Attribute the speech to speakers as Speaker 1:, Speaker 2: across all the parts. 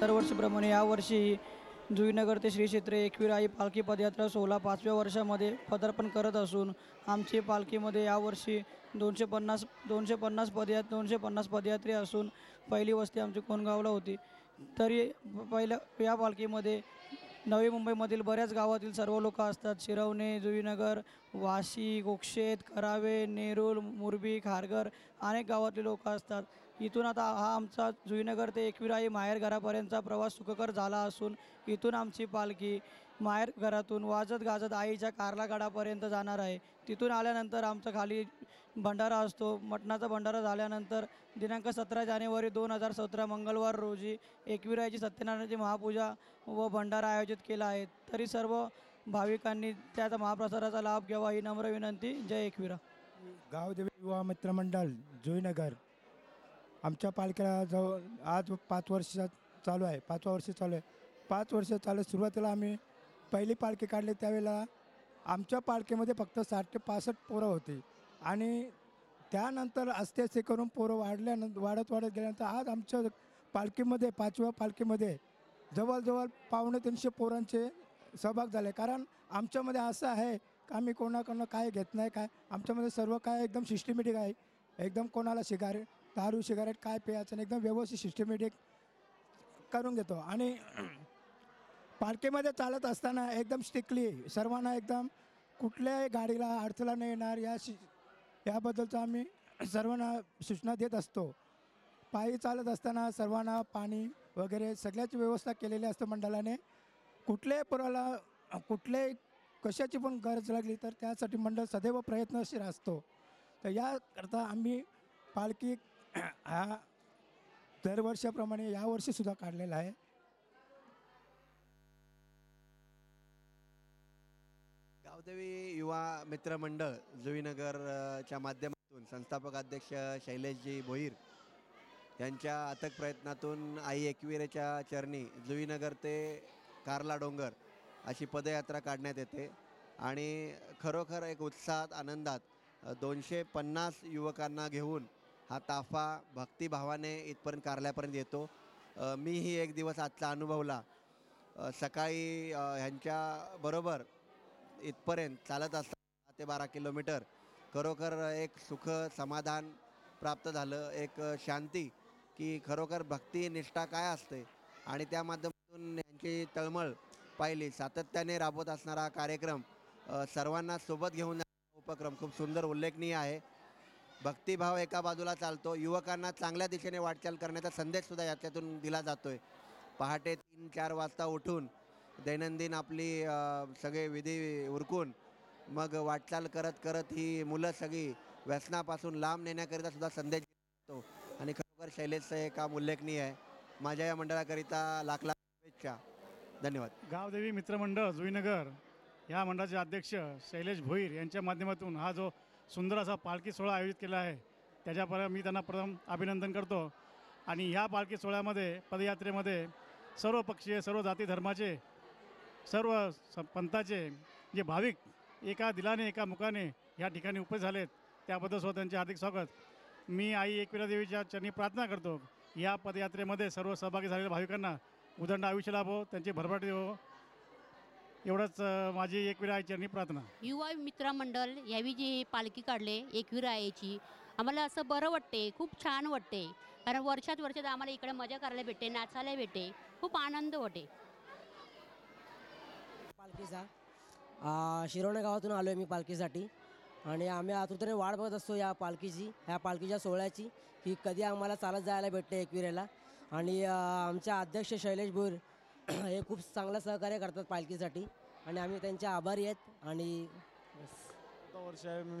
Speaker 1: दरवर्षीप्रमाणे यावर्षी जुईनगर ते श्री क्षेत्र एकवीर पालखी पदयात्रा सोहळा पाचव्या वर्षामध्ये पदार्पण करत असून आमची पालखीमध्ये यावर्षी दोनशे पन्नास दोनशे पन्नास पदयात दोनशे पन्नास पदयात्री असून पहिली वस्ती आमची कोणगावला होती. तरी पहिल्या या पालखीमध्ये नवी मुंबईमधील बऱ्याच गावातील सर्व लोक असतात. शिरवणे जुईनगर वाशी गोक्षेत करावे नेरूळ मुरबी खारघर अनेक गावातले लोक असतात. इथून आता हा आमचा जुईनगर ते एकविराई माहेर घरापर्यंतचा प्रवास सुखकर झाला असून इथून आमची पालखी माहेर घरातून वाजत गाजत आईच्या कारला गडापर्यंत जाणार आहे. तिथून आल्यानंतर आमचा खाली भंडारा असतो. मटणाचा भंडारा झाल्यानंतर दिनांक सतरा जानेवारी दोन हजार सतरा मंगळवार रोजी एकविरायची सत्यनारायणाची महापूजा व भंडारा आयोजित केला आहे. तरी सर्व भाविकांनी त्याचा महाप्रसादाचा लाभ घ्यावा ही नम्र विनंती. जय एकविरा.
Speaker 2: गावदेवी युवा मित्रमंडळ जुईनगर. आमच्या पालखीला जवळ आज पाच वर्ष चालू आहे पाचवा वर्ष चालू आहे. पाच वर्ष चालू सुरुवातीला आम्ही पहिली पालखी काढली त्यावेळेला आमच्या पालखीमध्ये फक्त साठ ते पासष्ट पोरं होती. आणि त्यानंतर आस्ते असे करून पोरं वाढल्यानंतर वाढत वाढत गेल्यानंतर आज आमच्या पालखीमध्ये पाचव्या पालखीमध्ये जवळजवळ पावणे तीनशे पोरांचे सहभाग झाले. कारण आमच्यामध्ये असं आहे का आम्ही कोणाकडनं काय घेत नाही काय आमच्यामध्ये सर्व काय एकदम सिस्टमॅटिक आहे. एकदम कोणाला शिकार दारू सिगारेट काय प्यायचं आणि एकदम व्यवस्थित सिस्टमॅटिक करून घेतो. आणि पालखीमध्ये चालत असताना एकदम स्टिकली सर्वांना एकदम कुठल्याही गाडीला अडथळा नाही येणार या शि याबद्दलचं आम्ही सर्वांना सूचना देत असतो. पायी चालत असताना सर्वांना पाणी वगैरे सगळ्याची व्यवस्था केलेली असते मंडळाने. कुठल्याही पुराला कुठल्याही कशाची पण गरज लागली तर त्यासाठी मंडळ सदैव प्रयत्नशील असतो. तर याकरता आम्ही पालखी हा दरवर्षाप्रमाणे यावर्षीसुद्धा काढलेला आहे.
Speaker 3: गावदेवी युवा मित्रमंडळ जुईनगरच्या माध्यमातून संस्थापक अध्यक्ष शैलेशजी भोईर यांच्या अथक प्रयत्नातून आई एकविरेच्या चरणी जुईनगर ते कारला डोंगर अशी पदयात्रा काढण्यात येते आणि खरोखर एक उत्साहात आनंदात दोनशे पन्नास युवकांना घेऊन हा ताफा भक्तिभावाने इथपर्यंत कारल्यापर्यंत येतो. मीही एक दिवस आजचा अनुभवला. सकाळी ह्यांच्या ह्यांच्याबरोबर इथपर्यंत चालत असताना दहा ते बारा किलोमीटर खरोखर एक सुख समाधान प्राप्त झालं. एक शांती की खरोखर भक्ती निष्ठा काय असते? आणि त्या माध्यमातून यांची तळमळ पाहिली. सातत्याने राबवत असणारा कार्यक्रम सर्वांना सोबत घेऊन उपक्रम खूप सुंदर उल्लेखनीय आहे. भक्तिभाव एका बाजूला चालतो. युवकांना चांगल्या दिशेने वाटचाल करण्याचा संदेशसुद्धा याच्यातून दिला जातो आहे पहाटे तीन चार वाजता उठून दैनंदिन आपली सगळे विधी उरकून मग वाटचाल करत करत ही मुलं सगळी व्यसनापासून लांब नेण्याकरिता सुद्धा संदेश देतो. आणि खरोखर शैलेशचं हे काम उल्लेखनीय आहे. माझ्या या मंडळाकरिता लाख लाख शुभेच्छा. धन्यवाद.
Speaker 4: गावदेवी मित्रमंडळ जुईनगर. या मंडळाचे अध्यक्ष शैलेश भोईर यांच्या माध्यमातून हा जो सुंदर असा पालखी सोहळा आयोजित केला आहे. त्याच्यापर्यंत मी त्यांना प्रथम अभिनंदन करतो. आणि ह्या पालखी सोहळ्यामध्ये पदयात्रेमध्ये सर्व पक्षीय सर्व जाती धर्माचे सर्व स पंथाचे जे भाविक एका दिलाने एका मुखाने ह्या ठिकाणी उपस्थित झालेत त्याबद्दल सुद्धा त्यांचे हार्दिक स्वागत. मी आई एकविरा देवीच्या चरणी प्रार्थना करतो. या पदयात्रेमध्ये सर्व सहभागी झालेल्या भाविकांना उदंड आयुष्य लाभो त्यांची भरभराटी हो एवढंच माझी एकविरा चरणी प्रार्थना.
Speaker 5: युवा मित्रमंडळ यावी जी पालखी काढले एकविरा याची. आम्हाला असं बरं वाटते खूप छान वाटते कारण वर्षात वर्षात आम्हाला इकडे मजा करायला भेटते नाचायला भेटते खूप आनंद वाटे
Speaker 6: पालखीचा. आ, शिरवणे गावातून आलो आहे मी पालखीसाठी. आणि आम्ही आतुरतेने वाट बघत असतो या पालखीची ह्या पालखीच्या सोहळ्याची की कधी आम्हाला चालत जायला भेटते एकविरेला आणि आ, आमचे अध्यक्ष शैलेश भोईर हे खूप चांगलं सहकार्य करतात पालखीसाठी आणि आम्ही त्यांचे आभारी आहेत आणि
Speaker 7: वर्ष आहे मी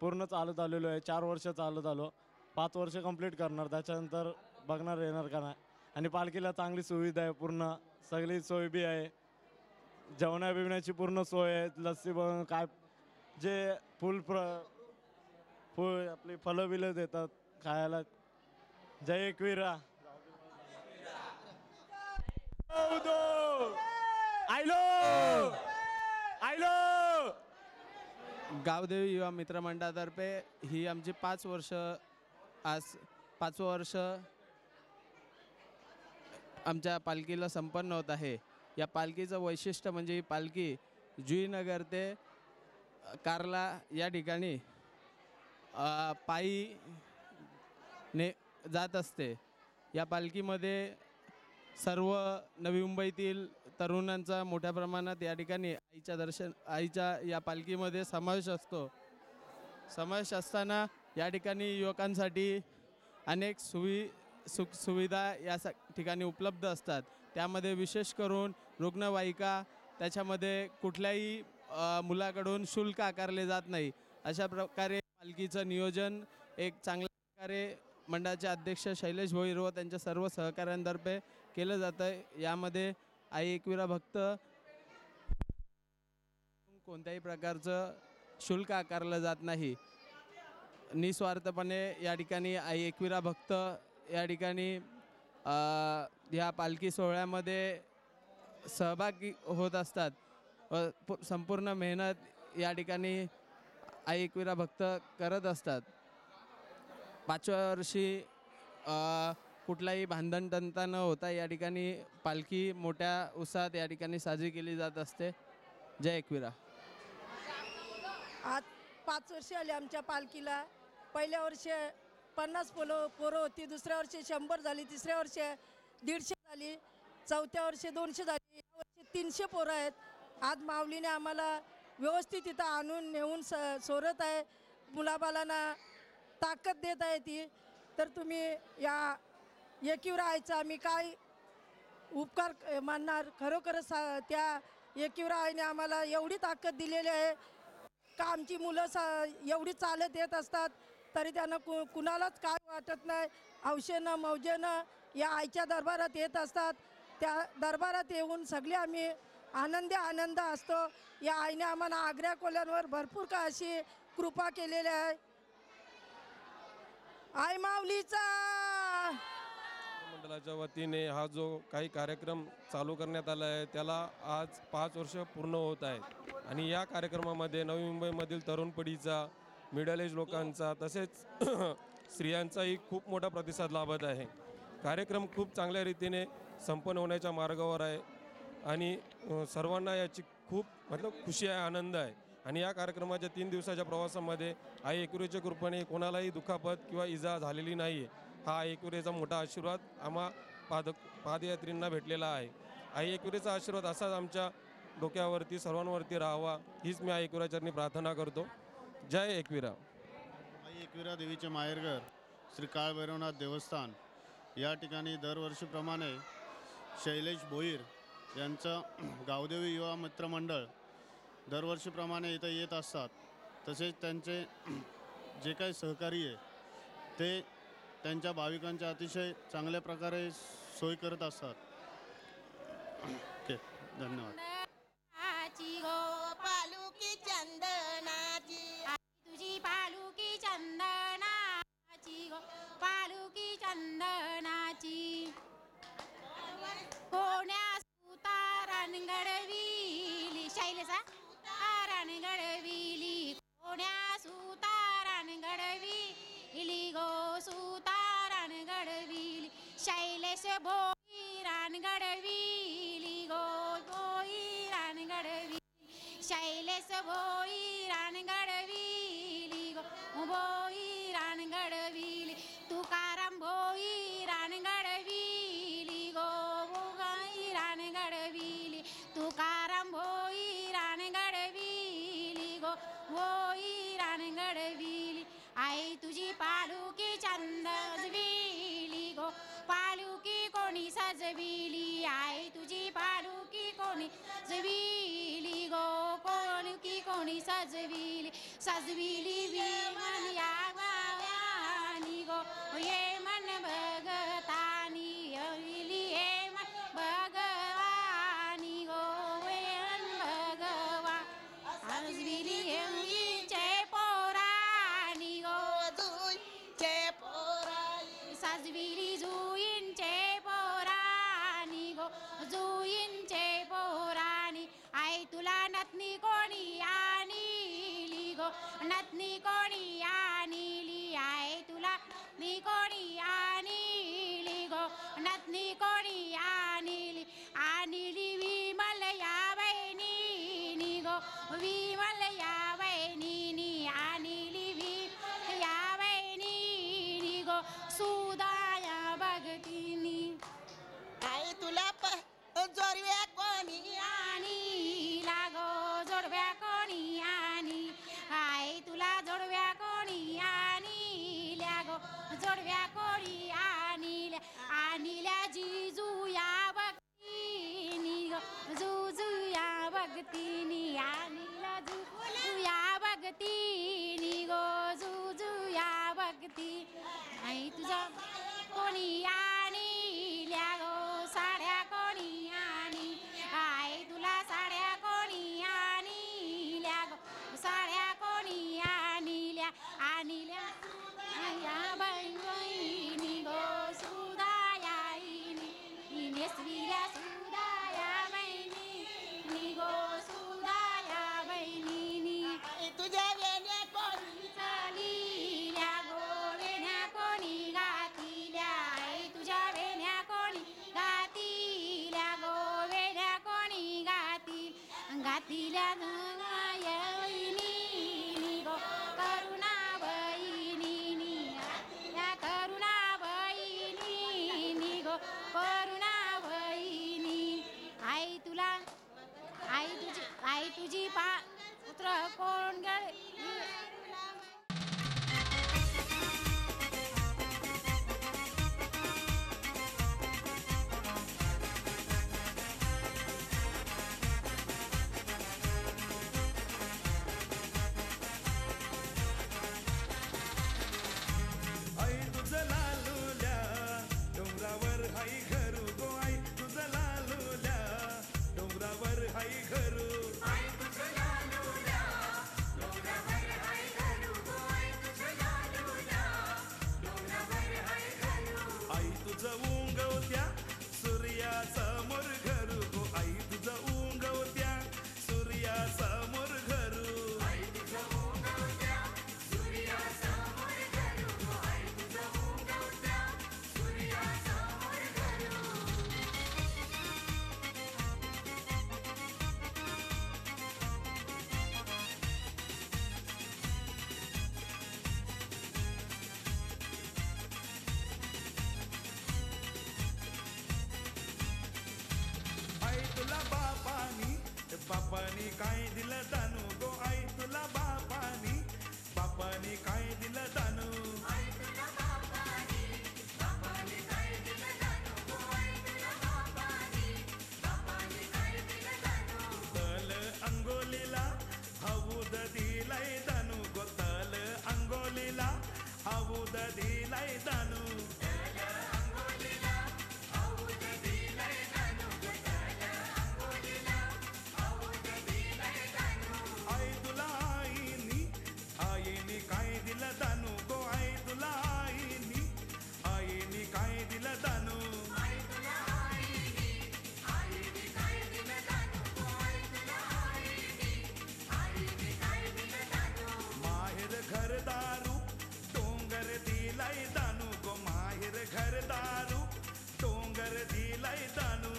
Speaker 7: पूर्ण चालत आलेलो आहे चार वर्ष चालत आलो. पाच वर्ष कंप्लीट करणार त्याच्यानंतर बघणार येणार का नाही. आणि पालखीला चांगली सुविधा आहे पूर्ण सगळी सोय बी आहे. जेवणा बिवण्याची पूर्ण सोय आहे लस्सी बनवून काय जे फुल प्र फुल आपली फलं बिलं देतात खायला. जय एकविरा.
Speaker 8: आयलो आयलो गावदेवी युवा मित्रमंडळातर्फे ही आमची पाच वर्ष आज पाचवं वर्ष आमच्या पालखीला संपन्न होत आहे या पालखीचं वैशिष्ट्य म्हणजे ही पालखी जुईनगर ते कार्ला या ठिकाणी अ, पायी ने जात असते या पालखीमध्ये सर्व नवी मुंबईतील तरुणांचा मोठ्या प्रमाणात या ठिकाणी आईच्या दर्शन आईच्या या पालखीमध्ये समावेश असतो. समावेश असताना या ठिकाणी युवकांसाठी अनेक सुवि सुख सुविधा या सा ठिकाणी उपलब्ध असतात. त्यामध्ये विशेष करून रुग्णवाहिका त्याच्यामध्ये कुठल्याही मुलाकडून शुल्क आकारले जात नाही. अशा प्रकारे पालखीचं नियोजन एक चांगल्या प्रकारे मंडळाचे अध्यक्ष शैलेश भोईर व त्यांच्या सर्व सहकाऱ्यांतर्फे केलं जातं आहे यामध्ये आई एकविरा भक्त कोणत्याही प्रकारचं शुल्क आकारलं जात नाही. निस्वार्थपणे या ठिकाणी आई एकविरा भक्त या ठिकाणी ह्या पालखी सोहळ्यामध्ये सहभागी होत असतात. व संपूर्ण मेहनत या ठिकाणी आई एकविरा भक्त करत असतात. पाचव्या वर्षी कुठलाही भांधणतंता न होता या ठिकाणी पालखी मोठ्या उत्साहात या ठिकाणी साजरी केली जात असते. जय एकविरा.
Speaker 9: आज पाच वर्ष आली आमच्या पालखीला. पहिल्या वर्षी पन्नास पोलो पोरं होती दुसऱ्या वर्षी शंभर झाली तिसऱ्या वर्षी दीडशे झाली चौथ्या वर्षी दोनशे झाली या वर्षी तीनशे पोरं आहेत. आज माऊलीने आम्हाला व्यवस्थित तिथं आणून नेऊन स सोरत आहे. मुलाबालांना ताकद देत आहे ती. तर तुम्ही या एकीवर राहायचा आम्ही काय उपकार मानणार? खरोखरच सा त्या एकीव आईने आम्हाला एवढी ताकद दिलेली आहे. का आमची मुलं सा एवढी चालत येत असतात तरी त्यांना कु कुणालाच काय वाटत नाही. हौशेनं मौजेनं या आईच्या दरबारात येत असतात. त्या दरबारात येऊन सगळे आम्ही आनंदी आनंद असतो. या आईने आम्हाला आग्र्या कोल्यांवर भरपूर का अशी कृपा केलेली आहे. आई माऊलीचा!
Speaker 10: मंडळाच्या वतीने हा जो काही कार्यक्रम चालू करण्यात आला आहे त्याला आज पाच वर्ष पूर्ण होत आहे आणि या कार्यक्रमामध्ये नवी मुंबईमधील तरुण पिढीचा मिडल एज लोकांचा तसेच स्त्रियांचाही खूप मोठा प्रतिसाद लाभत आहे. कार्यक्रम खूप चांगल्या रीतीने संपन्न होण्याच्या मार्गावर आहे. आणि सर्वांना याची खूप मतलब खुशी आहे आनंद आहे. आणि या कार्यक्रमाच्या तीन दिवसाच्या प्रवासामध्ये आई एकुरेच्या कृपेने कोणालाही दुखापत किंवा इजा झालेली नाही आहे. हा आई मोठा आशीर्वाद आम्हा पाद पादयात्रींना भेटलेला आहे. आई एकुरेचा आशीर्वाद असाच आमच्या डोक्यावरती सर्वांवरती राहावा हीच मी आई एकविराचरणी प्रार्थना करतो. जय एकविरा
Speaker 11: आई एकविरा देवीचे माहेरघर श्री काळभैरवनाथ देवस्थान. या ठिकाणी दरवर्षीप्रमाणे शैलेश भोईर यांचं गावदेवी युवा मित्रमंडळ दरवर्षीप्रमाणे इथं येत असतात. तसेच त्यांचे जे काही सहकारी आहे ते त्यांच्या भाविकांच्या अतिशय चांगल्या प्रकारे सोय करत असतात. ओके धन्यवाद.
Speaker 12: शैलेश भोईरान गो भोईरान घडविली शैलेश भोईरान घडविली गो भोईरान जबिली आई तुझी पालुकी कोणी? जबिली गो पालुकी कोणी सजविली? सजविली विमान या जुईंचे पोराणी आई तुला नतनी कोणी आणली गो? नतनी कोणी आणली आई तुला नी कोणी आणली गो? नतनी कोणी
Speaker 13: आणली आणली विमल या बहिणी गो?
Speaker 12: वि उगवत्या सूर्याचा मुर्ग बापाने काय दिलं दानू? गो आई तुला बापानी. बापाने काय दिलं दानू? तल अंगोलीला हौद दिलाय दानू. गो तल अंगोलीला हौद दिलाय दानू. घरदारू डोंगर दिलाय दानू.